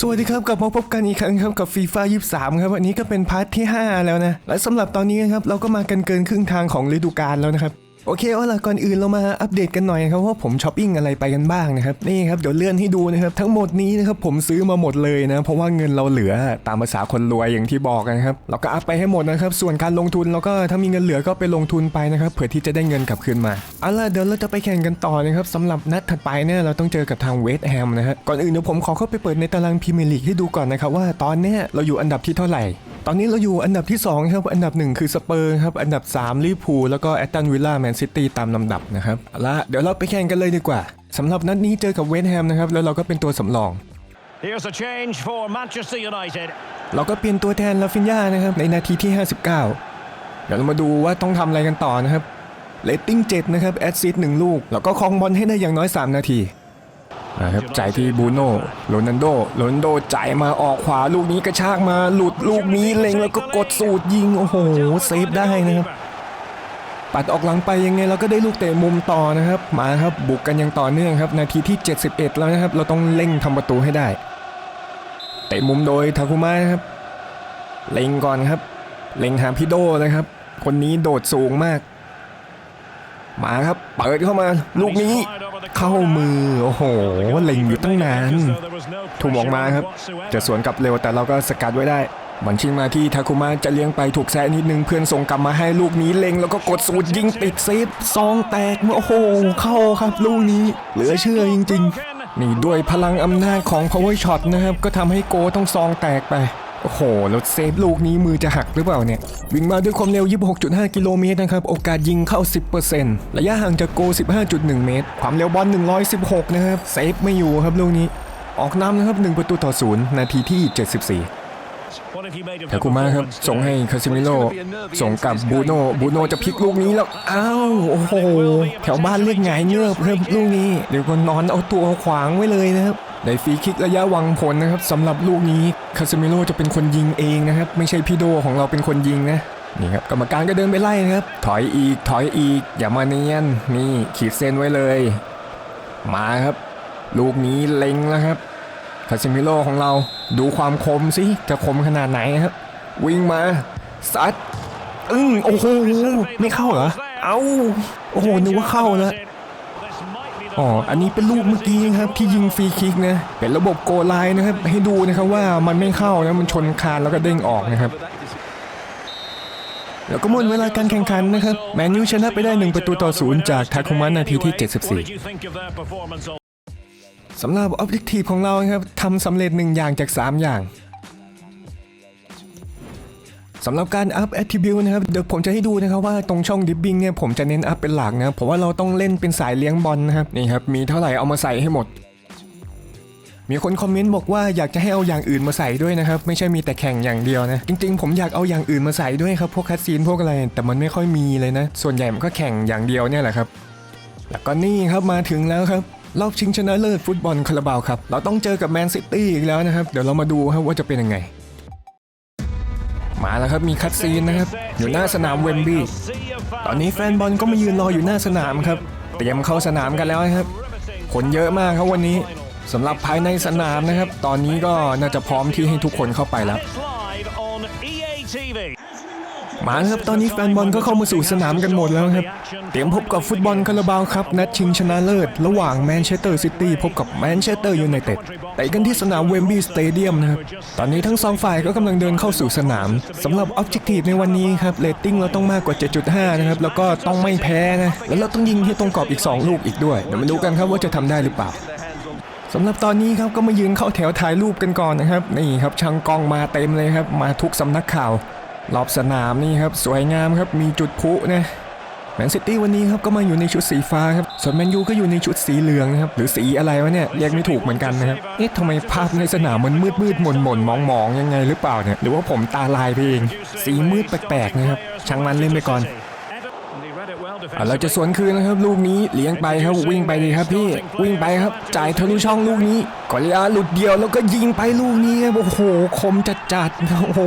สวัสดีครับกลับมาพบกันอีกครั้งครับกับฟีฟ่ายีสามครับวันนี้ก็เป็นพาร์ทที่ 5 แล้วนะ และสำหรับตอนนี้นะครับเราก็มากันเกินครึ่งทางของฤดูกาลแล้วนะครับ โอเคเอาล่ะก่อนอื่นเรามาอัปเดตกันหน่อยครับว่าผมช้อปปิ้งอะไรไปกันบ้างนะครับนี่ครับเดี๋ยวเลื่อนให้ดูนะครับทั้งหมดนี้นะครับผมซื้อมาหมดเลยนะเพราะว่าเงินเราเหลือตามภาษาคนรวยอย่างที่บอกนะครับเราก็อัพไปให้หมดนะครับส่วนการลงทุนเราก็ถ้ามีเงินเหลือก็ไปลงทุนไปนะครับเผื่อที่จะได้เงินกลับคืนมาเอาล่ะเดี๋ยวเราจะไปแข่งกันต่อนะครับสำหรับนัดถัดไปเนี่ยเราต้องเจอกับทางเวสต์แฮมนะฮะก่อนอื่นเดี๋ยวผมขอเข้าไปเปิดในตารางพรีเมียร์ลีกให้ดูก่อนนะครับว่าตอนเนี้ยเราอยู่อันดับที่เท่าไหร่ตอนนี้เราอยู่อันดับที่2ครับอันดับ1คือสเปอร์ครับอันดับ3ลิเวอร์พูลแล้วก็แอตตันวิลล่าแมนซิตี้ตามลำดับนะครับเอาละเดี๋ยวเราไปแข่งกันเลยดีกว่าสำหรับนัดนี้เจอกับเวสต์แฮมนะครับแล้วเราก็เป็นตัวสำรอง Here's a change for Manchester United. เราก็เปลี่ยนตัวแทนลาฟินยานะครับในนาทีที่ 59 เดี๋ยวเรามาดูว่าต้องทำอะไรกันต่อนะครับเลตติ้ง7นะครับแอดซิสหนึ่งลูก แล้วก็ครองบอลให้ได้อย่างน้อย 3 นาทีนะครับจ่ายที่บูโน่โรนันโดโรนันโดจ่ายมาออกขวาลูกนี้กระชากมาหลุดลูกนี้เล็งแล้วก็กดสูตรยิง โอ้โห เซฟได้นะครับ ปัดออกหลังไปยังไงเราก็ได้ลูกเตะมุมต่อนะครับ มาครับบุกกันย่างต่อเนื่องครับ นาทีที่ 71 แล้วนะครับ เราต้องเร่งทำประตูให้ได้ เตะมุมโดยทาคุมะนะครับ เล็งก่อนครับ เล็งหาพิโดนะครับ คนนี้โดดสูงมาก มาครับ เปิดเข้ามาลูกนี้เข้ามือ โอ้โหเล็งอยู่ตั้งนานถูกออกมาครับจะสวนกลับเร็วแต่เราก็สกัดไว้ได้ บอลชิงมาที่ทาคุมะจะเลี้ยงไปถูกแซะนิดนึงเพื่อนส่งกลับมาให้ลูกนี้เล็งแล้วก็กดสูตรยิงติดเซฟซองแตกโอ้โหเข้าครับลูกนี้ เหลือเชื่อจริงๆ นี่ด้วยพลังอำนาจของ power shot นะครับก็ทำให้โกต้องซองแตกไปโอ้โหแล้วเซฟลูกนี้มือจะหักหรือเปล่าเนี่ย วิ่งมาด้วยความเร็ว 26.5 กิโลเมตรนะครับ โอกาสยิงเข้า 10%ระยะห่างจากโก 15.1 เมตร ความเร็วบอล 116 นะครับ เซฟไม่อยู่ครับลูกนี้ ออกนำนะครับ 1 ประตูต่อศูนย์นาทีที่ 74 ทาคุมะครับส่งให้คาซิมิโร่ส่งกับบูโน่บูโน่จะพลิกลูกนี้แล้ว อ้าวโอ้โห แถวบ้านเรียกหงายเงือบเริ่มลูกนี้ เดี๋ยวก็นอนเอาตัวขวางไว้เลยนะครับได้ฟรีคิกระยะวังผลนะครับสำหรับลูกนี้คาซิมิโร่จะเป็นคนยิงเองนะครับ ไม่ใช่พี่โดของเราเป็นคนยิงนะนี่ครับกรรมการก็เดินไปไล่นะครับ ถอยอีกถอยอีก อย่ามาเนียนนี่ขีดเส้นไว้เลย มาครับ ลูกนี้เล็งแล้วครับ คาซิมิโร่ของเราดูความคมสิ จะคมขนาดไหนครับ วิ่งมาซัดอึ้งโอ้โหไม่เข้าเหรอ เอ้าโอ้โหนึกว่าเข้าแล้วอ๋อ อันนี้เป็นลูกเมื่อกี้ครับที่ยิงฟรีคิกนะ เป็นระบบโกไลน์นะครับ ให้ดูนะครับว่ามันไม่เข้านะ มันชนคานแล้วก็เด้งออกนะครับ แล้วก็หมดเวลาการแข่งขันนะครับ แมนยูชนะไปได้ 1 ประตูต่อศูนย์จากทาคุมะนาทีที่ 74 สำหรับ Objective ของเราครับทำสำเร็จหนึ่งอย่างจาก 3 อย่างสำหรับการอัพ Attribute นะครับเดี๋ยวผมจะให้ดูนะครับว่าตรงช่อง Dipping เนี่ยผมจะเน้นอัพเป็นหลักนะเพราะว่าเราต้องเล่นเป็นสายเลี้ยงบอลนะครับนี่ครับมีเท่าไหร่เอามาใส่ให้หมด มีคนคอมเมนต์บอกว่าอยากจะให้เอาอย่างอื่นมาใส่ด้วยนะครับไม่ใช่มีแต่แข่งอย่างเดียวนะจริงๆ ผมอยากเอาอย่างอื่นมาใส่ด้วยครับพวกคัดซีนพวกอะไรแต่มันไม่ค่อยมีเลยนะ ส่วนใหญ่มันก็แข่งอย่างเดียวเนี่ยแหละครับ แล้วก็นี่ครับมาถึงแล้วครับ รอบชิงชนะเลิศฟุตบอลคาราบาวครับ เราต้องเจอกับแมนซิตี้อีกแล้วนะครับ เดี๋ยวเรามาดูครับว่าจะเป็นยังไง มาแล้วครับมีคัดซีนนะครับ อยู่หน้าสนามเวมบลีย์ตอนนี้แฟนบอลก็มายืนรออยู่หน้าสนามครับเตรียมเข้าสนามกันแล้วนะครับ คนเยอะมากครับวันนี้สำหรับภายในสนามนะครับ ตอนนี้ก็น่าจะพร้อมที่ให้ทุกคนเข้าไปแล้ว มาครับตอนนี้แฟนบอลก็เข้ามาสู่สนามกันหมดแล้วครับ เตรียมพบกับฟุตบอลคาราบาวครับนัดชิงชนะเลิศ ระหว่างแมนเชสเตอร์ซิตี้พบกับแมนเชสเตอร์ยูไนเต็ดเตะกันที่สนามเวมบลีย์สเตเดียมนะครับ ตอนนี้ทั้งสองฝ่ายก็กำลังเดินเข้าสู่สนาม สำหรับออบเจกตีฟในวันนี้ครับเรตติ้งเราต้องมากกว่า 7.5 นะครับ แล้วก็ต้องไม่แพ้นะ แล้วเราต้องยิงให้ตรงกรอบอีก 2 ลูกอีกด้วย เดี๋ยวมาดูกันครับว่าจะทำได้หรือเปล่าสำหรับตอนนี้ครับก็มายืนเข้าแถวถ่ายรูปกันก่อนนะครับนี่ครับช่างกล้องมาเต็มเลยครับมาทุกสำนักข่าว รอบสนามนี่ครับสวยงามครับมีจุดพุนะแมนซิตี้วันนี้ครับก็มาอยู่ในชุดสีฟ้าครับ ส่วนแมนยูก็อยู่ในชุดสีเหลืองนะครับ หรือสีอะไรวะเนี่ยเรียกไม่ถูกเหมือนกันนะครับ เอ๊ะทำไมภาพในสนามมันมืดมืดหม่นหม่นมองมองยังไงหรือเปล่าเนี่ย หรือว่าผมตาลายไปเอง สีมืดแปลกๆนะครับ ช่างมันเล่นไปก่อน เราจะสวนคืนนะครับ ลูกนี้เลี้ยงไปครับวิ่งไปดีครับพี่ วิ่งไปครับ จ่ายทะลุช่องลูกนี้กอริอาหลุดเดียวแล้วก็ยิงไปลูกนี้ครับโอ้โหคมจัดจัดๆโอ้โห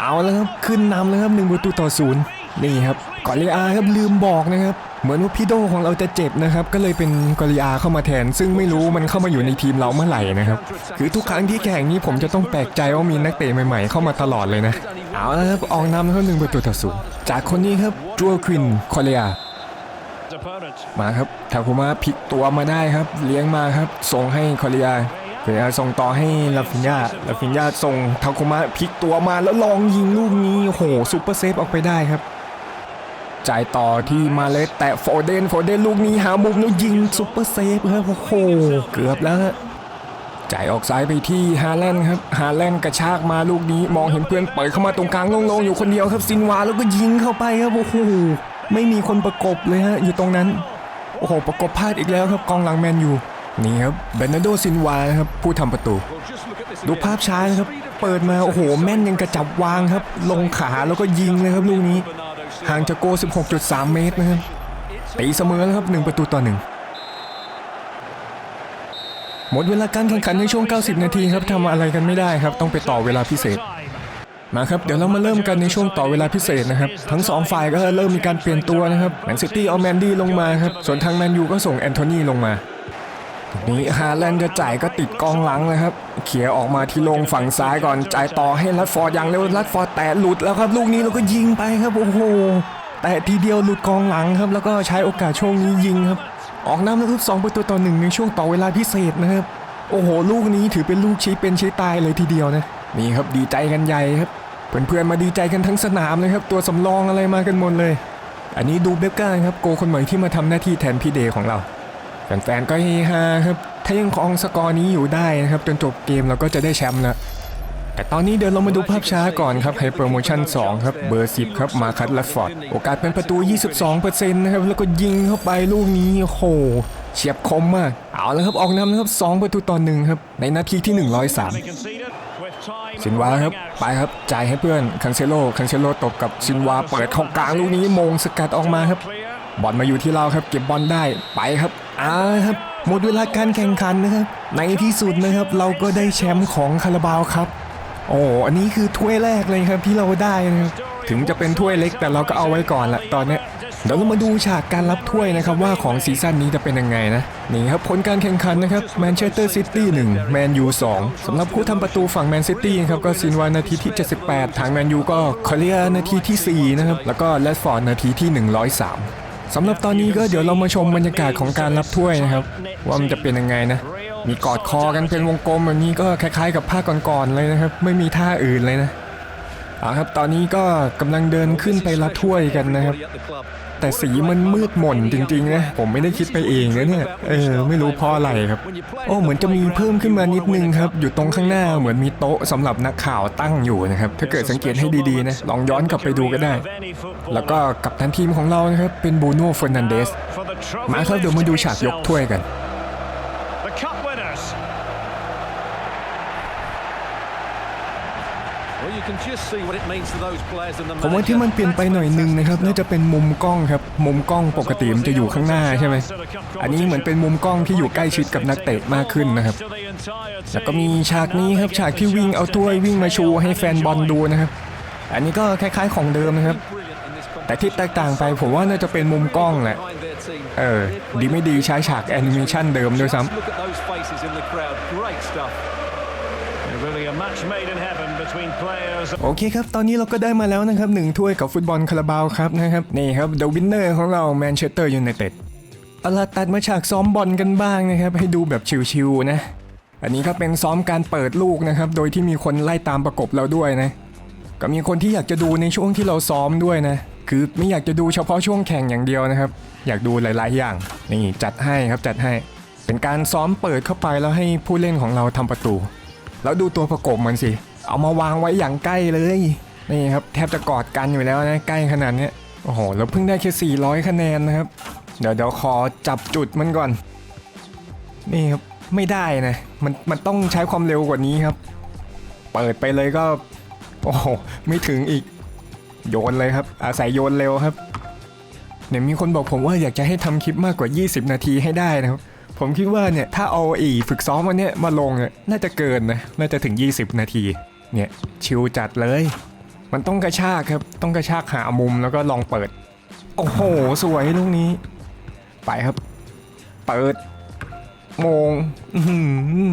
เอาแล้วครับขึ้นนำแล้วครับหนึ่งประตูต่อศูนย์นี่ครับกอริอาครับลืมบอกนะครับ เหมือนว่าพี่โดของเราจะเจ็บนะครับ ก็เลยเป็นกอริอาเข้ามาแทน ซึ่งไม่รู้มันเข้ามาอยู่ในทีมเราเมื่อไหร่นะครับ คือทุกครั้งที่แข่งนี้ผมจะต้องแปลกใจว่ามีนักเตะใหม่ๆเข้ามาตลอดเลยนะ เอาและครับออกนำเข้าหนึ่งประตูต่อศูนย์จากคนนี้ครับจัวควินคอรีย opponent. มาครับทาคุมะพลิกตัวมาได้ครับ เลี้ยงมาครับส่งให้คอรียคอ เรียส่งต่อให้ลาฟินยาลาฟินยาส่งทาคุมะพลิกตัวมาแล้วลองยิงลูกนี้โหซุปเปอร์เซฟออกไปได้ครับจ่ายต่อที่มาเลสแตะโฟเดนโฟเดนลูกนี้หามุมแล้วยิงซุปเปอร์เซฟครับโอ้โหเกือบแล้วจ่ายออกซ้ายไปที่ฮาแลนด์ครับฮาแลนด์กระชากมาลูกนี้มองเห็นเพื่อนเปิดเข้ามาตรงกลางโล่งๆอยู่คนเดียวครับซินวาแล้วก็ยิงเข้าไปครับโอ้โหไม่มีคนประกบเลยฮะอยู่ตรงนั้นโอ้โหประกบพลาดอีกแล้วครับกองหลังแมนยู นี่ครับเบรนาโดซินวานครับผู้ทำประตู ดูภาพช้านะครับ เปิดมา โอ้โห แม่นยังกระจับวางครับ ลงขาแล้วก็ยิงเลยครับลูกนี้ ห่างจากโก 16.3 เมตรนะครับตีเสมอแล้วครับ 1 ประตูต่อ 1 หมดเวลาการแข่งขันในช่วง 90 นาทีครับทำอะไรกันไม่ได้ครับ ต้องไปต่อเวลาพิเศษมาครับ เดี๋ยวเรามาเริ่มกันในช่วงต่อเวลาพิเศษนะครับ ทั้งสองฝ่ายก็เริ่มมีการเปลี่ยนตัวนะครับแมนซิตี้เอาแมนดี้ลงมาครับ ส่วนทางแมนยูก็ส่งแอนโทนีลงมา นี้ฮาแลนด์จะจ่ายก็ติดกองหลังเลยครับ เขี่ยออกมาที่ลงฝั่งซ้ายก่อนจ่ายต่อให้ลัดฟอร์ดย่างเร็วลัดฟอร์ดแตะหลุดแล้วครับลูกนี้เราก็ยิงไปครับโอ้โหแต่ทีเดียวหลุดกองหลังครับ แล้วก็ใช้โอกาสช่วงนี้ยิงครับ ออกน้ำแล้วครับสองประตูต่อหนึ่งในช่วงต่อเวลาพิเศษนะครับ โอ้โห ลูกนี้ถือเป็นลูกชี้เป็นชี้ตายเลยทีเดียวนะนี่ครับดีใจกันใหญ่ครับเพื่อนๆมาดีใจกันทั้งสนามเลยครับ ตัวสำรองอะไรมากันหมดเลย อันนี้ดูเบฟก้าครับโกคนใหม่ที่มาทำหน้าที่แทนพี่เดย์ของเรา แฟนๆก็เฮฮาครับ ถ้ายังคองสกอร์นี้อยู่ได้นะครับจนจบเกมเราก็จะได้แชมป์ล้วแต่ตอนนี้เดี๋ยวเรามาดูภาพช้าก่อนครับไฮโปรโมชั่น 2 ครับ เบอร์ 10 ครับมาคัตลัดฟอร์ด โอกาสเป็นประตู 22%นะครับ แล้วก็ยิงเข้าไปลูกนี้โอ้โหเฉียบคมมาก เอาแล้วครับ ออกนำนะครับ 2 ประตูต่อหนึ่งครับ ในนาทีที่ 103 ซินวาครับ ไปครับจ่ายให้เพื่อนคังเซโลคังเซโลตบกับซินวาเปิดเข้ากลางลูกนี้มงสกัดออกมาครับ บอลมาอยู่ที่เราครับ เก็บบอลได้ไปครับอ่าครับหมดเวลาการแข่งขันนะครับ ในที่สุดนะครับเราก็ได้แชมป์ของคาราบาวครับ โอ้อันนี้คือถ้วยแรกเลยครับที่เราได้นะครับถึงจะเป็นถ้วยเล็กแต่เราก็เอาไว้ก่อนละตอนนี้เดี๋ยวเรามาดูฉากการรับถ้วยนะครับว่าของซีซั่นนี้จะเป็นยังไงนะนี่ครับผลการแข่งขันนะครับแมนเชสเตอร์ซิตี้1แมนยู2สำหรับผู้ทำประตูฝั่งแมนซิตี้ครับก็ซินวานาทีที่ 78 ทางแมนยูก็คอเลียนาทีที่ 4 นะครับ แล้วก็แรดฟอร์ดนาทีที่ 103 สำหรับตอนนี้ก็เดี๋ยวเรามาชมบรรยากาศของการรับถ้วยนะครับ ว่ามันจะเป็นยังไงนะ มีกอดคอกันเป็นวงกลมแบบนี้ก็คล้ายๆ กับภาคก่อนๆเลยนะครับ ไม่มีท่าอื่นเลยนะอ่าครับตอนนี้ก็กำลังเดินขึ้นไปรับถ้วยกันนะครับ แต่สีมันมืดหม่นจริงๆนะผมไม่ได้คิดไปเองนะเนี่ยเออไม่รู้เพราะอะไรครับ โอ้เหมือนจะมีเพิ่มขึ้นมานิดนึงครับอยู่ตรงข้างหน้าเหมือนมีโต๊ะสำหรับนักข่าวตั้งอยู่นะครับถ้าเกิดสังเกตให้ดีๆนะลองย้อนกลับไปดูก็ได้ แล้วก็กับทันทีมของเรานะครับเป็นบูโน่เฟอร์นันเดสมาครับเดี๋ยวมาดูฉากยกถ้วยกัน ผมว่าที่มันเปลี่ยนไปหน่อยนึงนะครับน่าจะเป็นมุมกล้องครับมุมกล้องปกติมันจะอยู่ข้างหน้าใช่ไหมอันนี้เหมือนเป็นมุมกล้องที่อยู่ใกล้ชิดกับนักเตะมากขึ้นนะครับแล้วก็มีฉากนี้ครับฉากที่วิ่งเอาถ้วยวิ่งมาชูให้แฟนบอลดูนะครับ อันนี้ก็คล้าย ๆของเดิมนะครับ แต่ที่แตกต่างไปผมว่าน่าจะเป็นมุมกล้องแหละเออดีไม่ดีใช้ฉากแอนิเมชันเดิมด้วยซ้ Look at those faces in the crowd. Great stuff. Really a match made in heaven between players. ำ โอเคครับ ตอนนี้เราก็ได้มาแล้วนะครับหนึ่งถ้วยกับฟุตบอลคาราบาวครับนะครับ นี่ครับเดอะวินเนอร์ของเราแมนเชสเตอร์ยูไนเต็ดเอาล่ะตัดมาฉากซ้อมบอลกันบ้างนะครับ ให้ดูแบบชิวๆนะ อันนี้ก็เป็นซ้อมการเปิดลูกนะครับ โดยที่มีคนไล่ตามประกบเราด้วยนะ ก็มีคนที่อยากจะดูในช่วงที่เราซ้อมด้วยนะ คือไม่อยากจะดูเฉพาะช่วงแข่งอย่างเดียวนะครับ อยากดูหลาย ๆ อย่าง นี่จัดให้ครับจัดให้ เป็นการซ้อมเปิดเข้าไปแล้วให้ผู้เล่นของเราทำประตู แล้วดูตัวประกบมันสิ เอามาวางไว้อย่างใกล้เลย นี่ครับแทบจะกอดกันอยู่แล้วนะใกล้ขนาดนี้โอ้โหเราเพิ่งได้แค่400 คะแนนนะครับ เดี๋ยวเดี๋ยวขอจับจุดมันก่อน นี่ครับไม่ได้นะมันมันต้องใช้ความเร็วกว่านี้ครับ เปิดไปเลยก็โอ้โหไม่ถึงอีก โยนเลยครับ อาศัยโยนเร็วครับเนี่ยมีคนบอกผมว่าอยากจะให้ทำคลิปมากกว่า 20 นาทีให้ได้นะครับ ผมคิดว่าเนี่ยถ้าเอาอีฝึกซ้อมวันเนี้ยมาลงเนี่ยน่าจะเกินนะน่าจะถึง 20 นาที เนี่ยชิวจัดเลย มันต้องกระชากครับ ต้องกระชากหามุมแล้วก็ลองเปิด โอ้โห สวยลูกนี้ ไปครับ เปิดมงอื้อหือ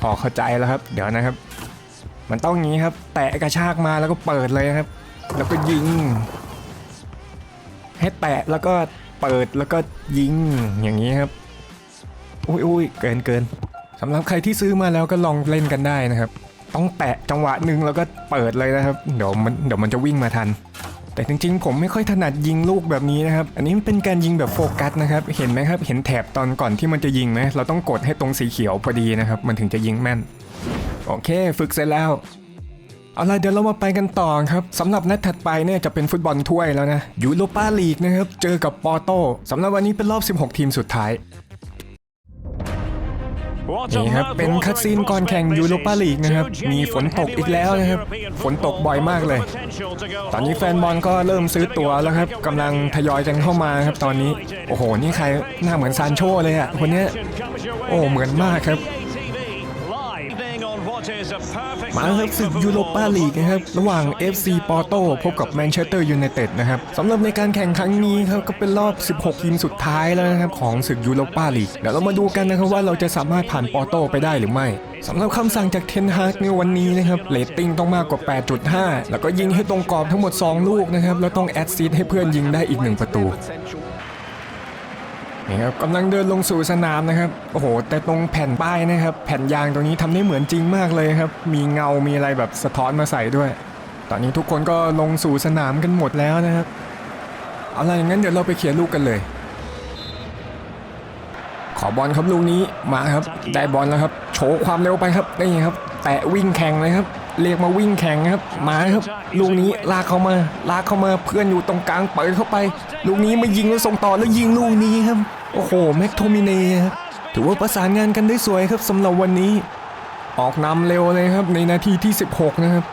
พอเข้าใจแล้วครับ เดี๋ยวนะครับ มันต้องอย่างนี้ครับ แตะกระชากมาแล้วก็เปิดเลยครับ แล้วก็ยิง ให้แตะแล้วก็ เปิดแล้วก็ยิงอย่างนี้ครับอุ้ยอุ้ยเกินเกินสำหรับใครที่ซื้อมาแล้วก็ลองเล่นกันได้นะครับ ต้องแตะจังหวะหนึ่งแล้วก็เปิดเลยนะครับ เดี๋ยวมันเดี๋ยวมันจะวิ่งมาทัน แต่จริงๆ ผมไม่ค่อยถนัดยิงลูกแบบนี้นะครับ อันนี้มันเป็นการยิงแบบโฟกัสนะครับ เห็นไหมครับ เห็นแถบตอนก่อนที่มันจะยิงไหมเราต้องกดให้ตรงสีเขียวพอดีนะครับ มันถึงจะยิงแม่น โอเค ฝึกเสร็จแล้ว เอาล่ะเดี๋ยวเรามาไปกันต่อครับสำหรับนัดถัดไปเนี่ยจะเป็นฟุตบอลถ้วยแล้วนะยูโรปาลีกนะครับเจอกับปอร์โตสำหรับวันนี้เป็นรอบ 16 ทีมสุดท้ายนี่ครับเป็นคัดซีนก่อนแข่งยูโรปาลีกนะครับมีฝนตกอีกแล้วนะครับฝนตกบ่อยมากเลย ตอนนี้แฟนบอลก็เริ่มซื้อตั๋วแล้วครับกำลังทยอยกันเข้ามาครับตอนนี้ โอ้โห นี่ใครหน้าเหมือนซานโชเลยอะคนเนี้ยโอ้เหมือนมากครับ มาครับศึกยูโรปาลีกนะครับ ระหว่าง FC ปอร์โตพบกับแมนเชสเตอร์ยูไนเต็ดนะครับสำหรับในการแข่งครั้งนี้ครับก็เป็นรอบ 16 ทีมสุดท้ายแล้วนะครับ ของศึกยูโรปาลีกเดี๋ยวเรามาดูกันนะครับว่าเราจะสามารถผ่านปอร์โตไปได้หรือไม่สำหรับคำสั่งจากเทนฮากในวันนี้นะครับเรตติ้งต้องมากกว่า 8.5 แล้วก็ยิงให้ตรงกรอบทั้งหมด 2 ลูกนะครับ แล้วต้องแอดซีดให้เพื่อนยิงได้อีก 1 ประตู นี่ครับกำลังเดินลงสู่สนามนะครับโอ้โห แต่ตรงแผ่นป้ายนะครับ แผ่นยางตรงนี้ทำได้เหมือนจริงมากเลยครับ มีเงามีอะไรแบบสะท้อนมาใส่ด้วย ตอนนี้ทุกคนก็ลงสู่สนามกันหมดแล้วนะครับเอาล่ะอย่างนั้นเดี๋ยวเราไปเขียนลูกกันเลย ขอบอลครับลูกนี้มาครับ ได้บอลแล้วครับ โชว์ความเร็วไปครับนี่ครับ แตะวิ่งแข่งเลยครับ เรียกมาวิ่งแข่งครับ มาครับ ลูกนี้ลากเข้ามา ลากเข้ามาเพื่อนอยู่ตรงกลางเปิดเข้าไป ลูกนี้มายิงแล้วส่งต่อแล้วยิงลูกนี้ครับ โอ้โหแม็กโทมิเน่ครับถือว่าประสานงานกันได้สวยครับสำหรับวันนี้ ออกนำเร็วเลยครับในนาทีที่ 16 นะครับ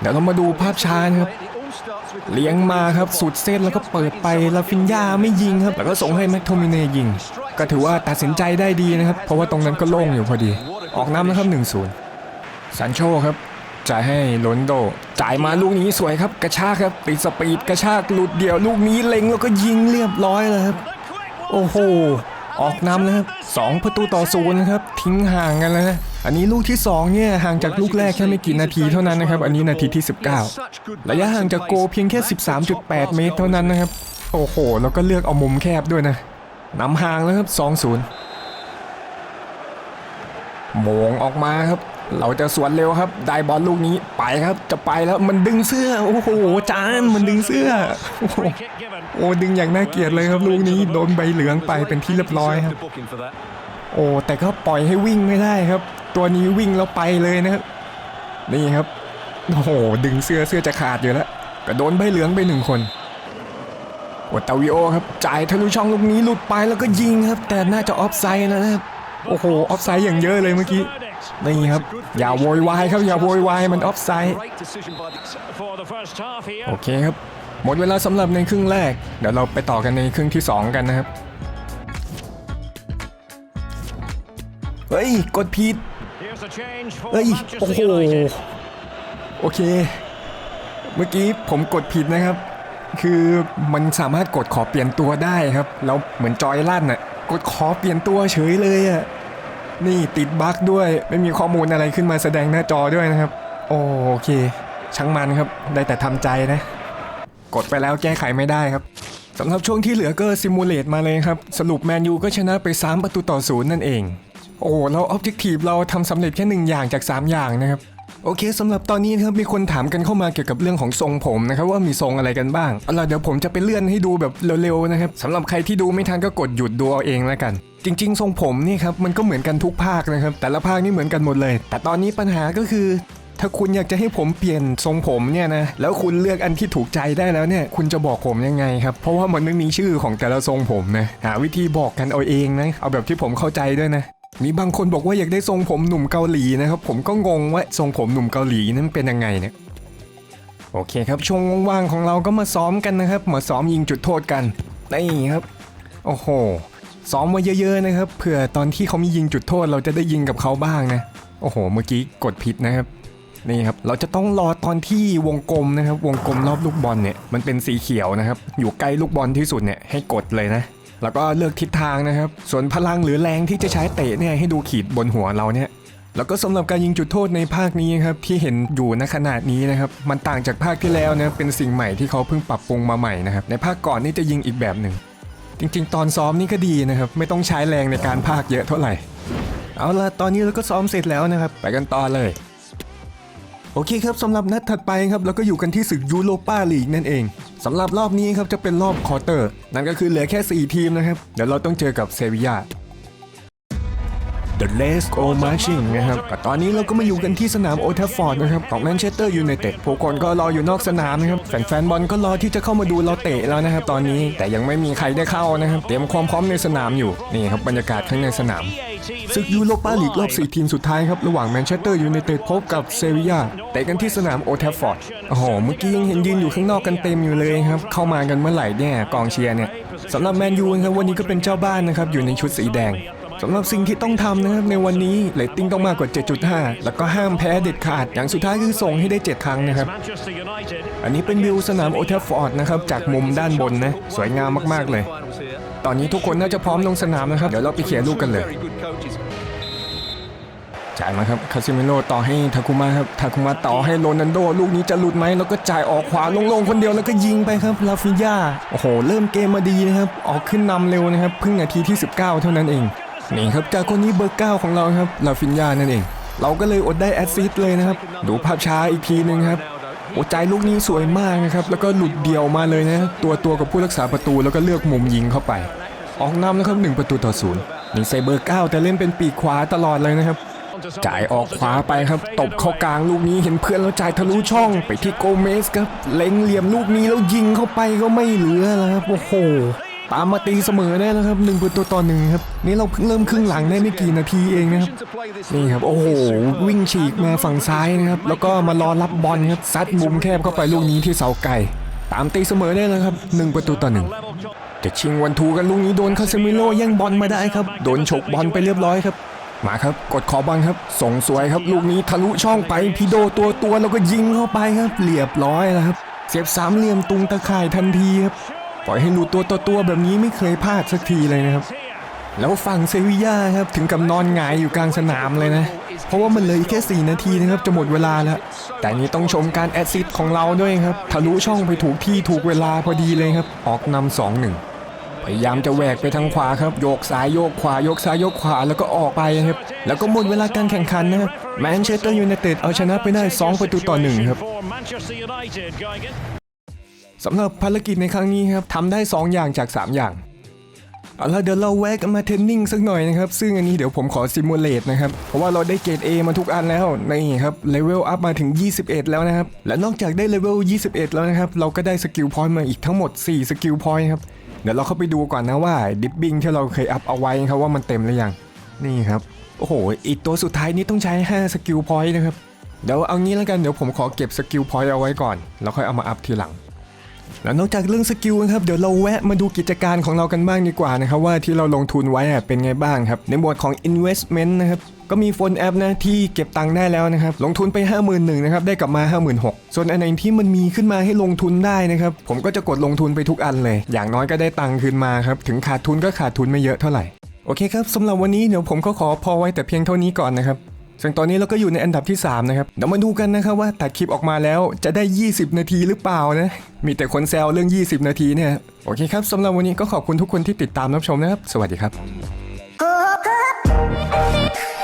เดี๋ยวเรามาดูภาพช้านะครับเลี้ยงมาครับสุดเส้นแล้วก็เปิดไปลาฟินยาไม่ยิงครับ แล้วก็ส่งให้แม็กโทมิเน่ยิง ก็ถือว่าตัดสินใจได้ดีนะครับ เพราะว่าตรงนั้นก็โล่งอยู่พอดี ออกน้ำนะครับ1-0 ซันโชครับจ่ายให้โรนโด จ่ายมาลูกนี้สวยครับ กระชากครับติดสปีดกระชากหลุดเดี่ยวลูกนี้เล็งแล้วก็ยิงเรียบร้อยเลยครับ โอ้โห ออกน้ำแล้วครับสองประตูต่อศูนย์ครับ ทิ้งห่างกันแล้วนะอันนี้ลูกที่สองเนี่ย ห่างจากลูกแรกแค่ไม่กี่นาทีเท่านั้นนะครับ อันนี้นาทีที่ 19 ระยะห่างจากโกเพียงแค่ 13.8 เมตรเท่านั้นนะครับ โอ้โห แล้วก็เลือกเอามุมแคบด้วยนะนำห่างแล้วครับ 2-0 โมงออกมาครับ เราจะสวนเร็วครับ ได้บอลลูกนี้ไปครับ จะไปแล้วมันดึงเสื้อ โอ้โห จานมันดึงเสื้อ โอ้โหโอ้ดึงอย่างน่าเกลียดเลยครับลูกนี้โดนใบเหลืองไปเป็นที่เรียบร้อยครับ โอ้แต่ก็ปล่อยให้วิ่งไม่ได้ครับ ตัวนี้วิ่งแล้วไปเลยนะครับนี่ครับโอ้โหดึงเสื้อเสื้อจะขาดอยู่แล้วก็โดนใบเหลืองไปหนึ่งคนวัตาวิโอครับจ่ายทะลุช่องลูกนี้หลุดไปแล้วก็ยิงครับ แต่น่าจะออฟไซด์นะครับโอ้โหออฟไซด์อย่างเยอะเลยเมื่อกี้ นี่ครับ อย่าโวยวายครับ อย่าโวยวายมันออฟไซด์โอเคครับ หมดเวลาสำหรับในครึ่งแรก เดี๋ยวเราไปต่อกันในครึ่งที่ 2 กันนะครับ เฮ้ย กดผิดเฮ้ย โอ้โห โอเค เมื่อกี้ผมกดผิดนะครับ คือมันสามารถกดขอเปลี่ยนตัวได้ครับ แล้วเหมือนจอยลั่นน่ะ กดขอเปลี่ยนตัวเฉยเลยอะ นี่ติดบั๊กด้วยไม่มีข้อมูลอะไรขึ้นมาแสดงหน้าจอด้วยนะครับ โอเคช่างมันครับ ได้แต่ทำใจนะ กดไปแล้วแก้ไขไม่ได้ครับสำหรับช่วงที่เหลือก็ซิมูเลตมาเลยครับ สรุปแมนยูก็ชนะไป 3 ประตูต่อศูนย์นั่นเอง โอ้เราออบเจกตีฟเราทำสำเร็จแค่หนึ่งอย่างจาก 3 อย่างนะครับ โอเคสำหรับตอนนี้นะครับมีคนถามกันเข้ามาเกี่ยวกับเรื่องของทรงผมนะครับว่ามีทรงอะไรกันบ้างเอาล่ะเดี๋ยวผมจะไปเลื่อนให้ดูแบบเร็วๆนะครับสำหรับใครที่ดูไม่ทันก็กดหยุดดูเอาเองแล้วกันจริงๆ ทรงผมนี่ครับมันก็เหมือนกันทุกภาคนะครับ แต่ละภาคนี่เหมือนกันหมดเลย แต่ตอนนี้ปัญหาก็คือ ถ้าคุณอยากจะให้ผมเปลี่ยนทรงผมเนี่ยนะแล้วคุณเลือกอันที่ถูกใจได้แล้วเนี่ย คุณจะบอกผมยังไงครับ เพราะว่ามันไม่มีชื่อของแต่ละทรงผมนะหาวิธีบอกกันเอาเองนะเอาแบบที่ผมเข้าใจด้วยนะ มีบางคนบอกว่าอยากได้ทรงผมหนุ่มเกาหลีนะครับ ผมก็งงว่าทรงผมหนุ่มเกาหลีนั้นเป็นยังไงเนี่ยโอเคครับช่วงว่างๆของเราก็มาซ้อมกันนะครับ มาซ้อมยิงจุดโทษกันนี่ครับ โอ้โหซ้อมมาเยอะๆนะครับเผื่อตอนที่เขามียิงจุดโทษเราจะได้ยิงกับเขาบ้างนะ โอ้โห เมื่อกี้กดผิดนะครับนี่ครับเราจะต้องรอตอนที่วงกลมนะครับ วงกลมรอบลูกบอลเนี่ยมันเป็นสีเขียวนะครับ อยู่ใกล้ลูกบอลที่สุดเนี่ยให้กดเลยนะ แล้วก็เลือกทิศทางนะครับ ส่วนพลังหรือแรงที่จะใช้เตะเนี่ยให้ดูขีดบนหัวเราเนี่ยแล้วก็สำหรับการยิงจุดโทษในภาคนี้ครับที่เห็นอยู่ณขนาดนี้นะครับมันต่างจากภาคที่แล้วนะเป็นสิ่งใหม่ที่เขาเพิ่งปรับปรุงมาใหม่นะครับในภาคก่อนนี่จะยิงอีกแบบหนึ่งจริงๆ ตอนซ้อมนี่ก็ดีนะครับไม่ต้องใช้แรงในการพากเยอะเท่าไหร่ เอาละตอนนี้เราก็ซ้อมเสร็จแล้วนะครับ ไปกันต่อเลย โอเคครับสำหรับนัดถัดไปครับเราก็อยู่กันที่ศึกยูโรปาลีกนั่นเองสำหรับรอบนี้ครับจะเป็นรอบคอร์เตอร์ นั่นก็คือเหลือแค่ 4 ทีมนะครับ เดี๋ยวเราต้องเจอกับเซบียา The Let's Go Marching นะครับแต่ตอนนี้เราก็มาอยู่กันที่สนามโอทัฟฟอร์ดนะครับของแมนเชสเตอร์ยูไนเต็ดผู้คนก็รออยู่นอกสนามนะครับแฟนๆบอลก็รอที่จะเข้ามาดูเราเตะแล้วนะครับตอนนี้แต่ยังไม่มีใครได้เข้านะครับเตรียมความพร้อมในสนามอยู่นี่ครับบรรยากาศข้างในสนามศึกยูโรปาลีกรอบ 4 ทีมสุดท้ายครับ ระหว่างแมนเชสเตอร์ยูไนเต็ดพบกับเซบียาเตะกันที่สนามโอทัฟฟอร์ดโอ้โห เมื่อกี้ยังเห็นยืนอยู่ข้างนอกกันเต็มอยู่เลยครับ เข้ามากันเมื่อไหร่เนี่ยกองเชียร์เนี่ยสำหรับแมนยูครับวันนี้ก็เป็นเจ้าบ้านนะครับ อยู่ในชุดสีแดง สำหรับสิ่งที่ต้องทำนะครับในวันนี้เรตติ้งต้องมากกว่า 7.5 แล้วก็ห้ามแพ้เด็ดขาด อย่างสุดท้ายคือส่งให้ได้ 7 ครั้งนะครับ Manchester United อันนี้เป็นวิวสนามโอเทฟฟอร์ดนะครับจากมุมด้านบนนะสวยงามมากๆเลย Finals here. ตอนนี้ทุกคนน่าจะพร้อมลงสนามนะครับ เดี๋ยวเราไปเขียนลูกกันเลย Very good coaches. จ่ายมาครับคาซิเมโร่ต่อให้ทาคุมะครับทาคุมะต่อให้โรนัลโด ลูกนี้จะหลุดไหมแล้วก็จ่ายออกขวาโล่งๆคนเดียวแล้วก็ยิงไปครับลาฟิญ่าโอ้โห เริ่มเกมมาดีนะครับ ออกขึ้นนำเร็วนะครับเพิ่งนาทีที่ 19 เท่านั้นเอง นี่ครับจากคนนี้เบอร์9ของเราครับลาฟิญ่านั่นเอง เราก็เลยอดได้แอสซิสต์เลยนะครับ ดูภาพช้าอีกทีหนึงครับโอ้ใจลูกนี้สวยมากนะครับ แล้วก็หลุดเดี่ยวมาเลยนะ ตัวตัวกับผู้รักษาประตูแล้วก็เลือกมุมยิงเข้าไป ออกนำนะครับหนึ่งประตูต่อศูนย์นี่ใส่เบอร์9แต่เล่นเป็นปีกขวาตลอดเลยนะครับจ่ายออกขวาไปครับ ตบเข้ากลางลูกนี้เห็นเพื่อนแล้วจ่ายทะลุช่องไปที่โกเมสครับ เล็งเหลี่ยมลูกนี้แล้วยิงเข้าไปก็ไม่เหลือแล้วครับโอ้โห ตามมาตีเสมอได้แล้วครับหนึ่งประตูต่อหนึ่งครับนี่เราเพิ่งเริ่มครึ่งหลังได้ไม่กี่นาทีเองนะครับนี่ครับโอ้โหวิ่งฉีกมาฝั่งซ้ายนะครับแล้วก็มารอรับบอลครับซัดมุมแคบเข้าไปลูกนี้ที่เสาไก่ตามตีเสมอได้แล้วครับหนึ่งประตูต่อหนึ่งจะชิงวันทูกันลูกนี้โดนคาเซมิโร่แย่งบอลมาได้ครับโดนฉกบอลไปเรียบร้อยครับมาครับกดขอบอลครับ ส่งสวยครับ ลูกนี้ทะลุช่องไปพีโดตัวตัวแล้วก็ยิงเข้าไปครับเรียบร้อยแล้วครับเสียบสามเหลี่ยมตุงตะข่ายทันทีครับ ปล่อยให้หลุดตัวตัวตัวแบบนี้ไม่เคยพลาดสักทีเลยนะครับ แล้วฝั่งเซวีย่าครับถึงกับนอนหงายอยู่กลางสนามเลยนะ เพราะว่ามันเหลืออีกแค่ 4 นาทีนะครับจะหมดเวลาแล้ว แต่นี่ต้องชมการแอดซิสต์ของเราด้วยครับทะลุช่องไปถูกที่ถูกเวลาพอดีเลยครับ ออกนำสองหนึ่งพยายามจะแหวกไปทางขวาครับโยกซ้ายโยกขวาโยกซ้ายโยกขวาแล้วก็ออกไปครับแล้วก็หมดเวลาการแข่งขันนะครับแมนเชสเตอร์ยูไนเต็ดเอาชนะไปได้ 2 ประตูต่อหนึ่งครับ สำหรับภารกิจในครั้งนี้ครับทำได้ 2 อย่างจาก 3 อย่างเอาละเดี๋ยวเราแวะกันมาเทรนนิ่งสักหน่อยนะครับ ซึ่งอันนี้เดี๋ยวผมขอซิมูเลตนะครับ เพราะว่าเราได้เกรด A มาทุกอันแล้วนี่ครับเลเวลอัพมาถึง 21 แล้วนะครับ และนอกจากได้เลเวล 21 แล้วนะครับ เราก็ได้สกิลพอยต์มาอีกทั้งหมด 4 สกิลพอยต์ครับ เดี๋ยวเราเข้าไปดูก่อนนะว่าดิปบิ้งที่เราเคยอัพเอาไว้ครับว่ามันเต็มหรือยัง นี่ครับ โอ้โห อีกตัวสุดท้ายนี้ต้องใช้ 5 สกิลพอยต์นะครับ เดี๋ยวเอางี้แล้วกันเดี๋ยวผมขอเก็บสกิลพอยต์เอาไว้ก่อน แล้วค่อยเอามาอัพทีหลัง แล้วนอกจากเรื่องสกิลนะครับเดี๋ยวเราแวะมาดูกิจการของเรากันบ้างดีกว่านะครับว่าที่เราลงทุนไว้เป็นไงบ้างครับในหมวดของ investment นะครับก็มีโฟนแอปนะที่เก็บตังค์ได้แล้วนะครับลงทุนไป 5 1 0 0 0นะครับได้กลับมา 56,000ส่วนอันไหนที่มันมีขึ้นมาให้ลงทุนได้นะครับผมก็จะกดลงทุนไปทุกอันเลย อย่างน้อยก็ได้ตังค์คืนมาครับถึงขาดทุนก็ขาดทุนไม่เยอะเท่าไหร่โอเคครับสำหรับวันนี้เดี๋ยวผมก็ขอพอไว้แต่เพียงเท่านี้ก่อนนะครับ ซึ่งตอนนี้เราก็อยู่ในอันดับที่ 3 นะครับ เดี๋ยวมาดูกันนะครับว่าตัดคลิปออกมาแล้วจะได้ 20 นาทีหรือเปล่านะ มีแต่คนแซวเรื่อง 20 นาทีเนี่ย โอเคครับสำหรับวันนี้ก็ขอบคุณทุกคนที่ติดตามรับชมนะครับ สวัสดีครับ Oh,